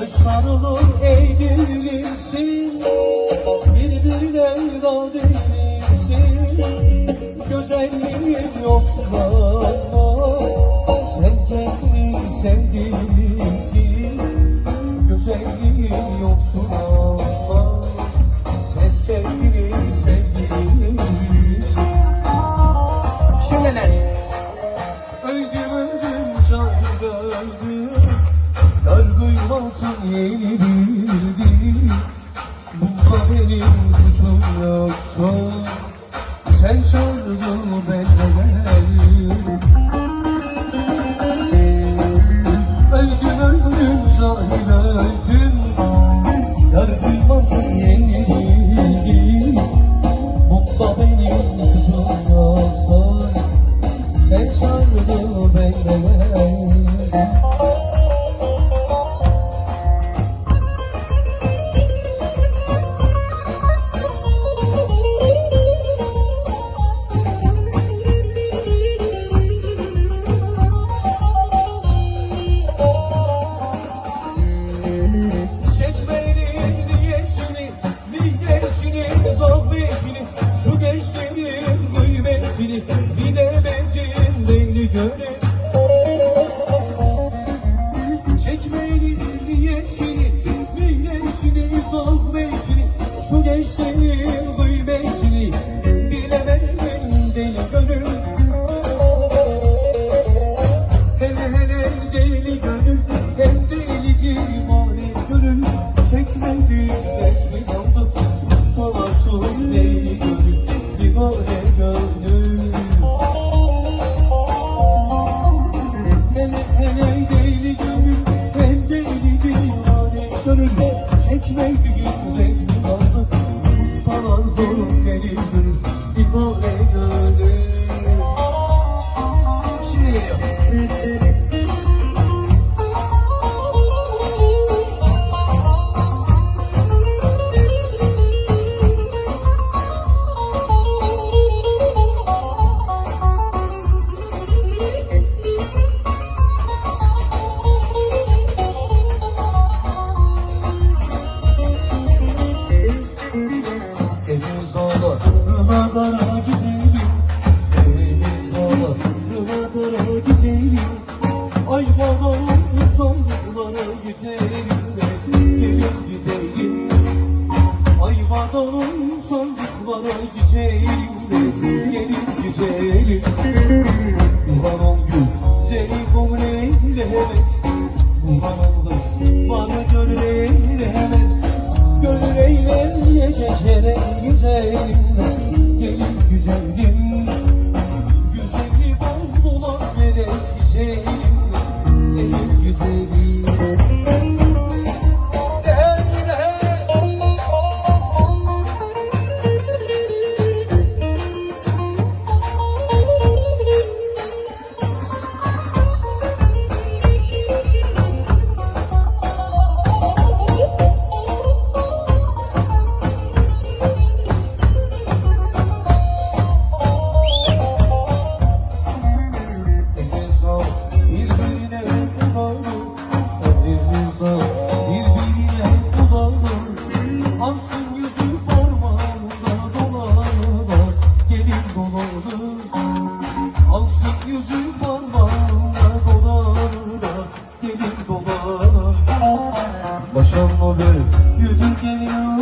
evladilsin Başlarını eğdirilsin Birbirine evladilsin Güzelliğin yoksun ama Sen kendini sevdilsin Güzelliğin yoksun ama Sen kendini sevdilsin Şimdi ne? Duymasın yeni bildi Bunda Göre Çekmenin niyetini, minnetini, zahmetini Şu gençlerin kıymetini Sana zor deli gönül Divane gönül sandıklara gidelim Gelin gidelim Ulan on gün seni komleyle heves? Ulan on kız bana gönleyle heves. Gönül eğlenmeyecek yere güzelim. Gelin güzelim. Güzeli bol bulan yere güzelim Altın yüzü parmağında dolanı Gelin dolalı Başım o be yüzü gelin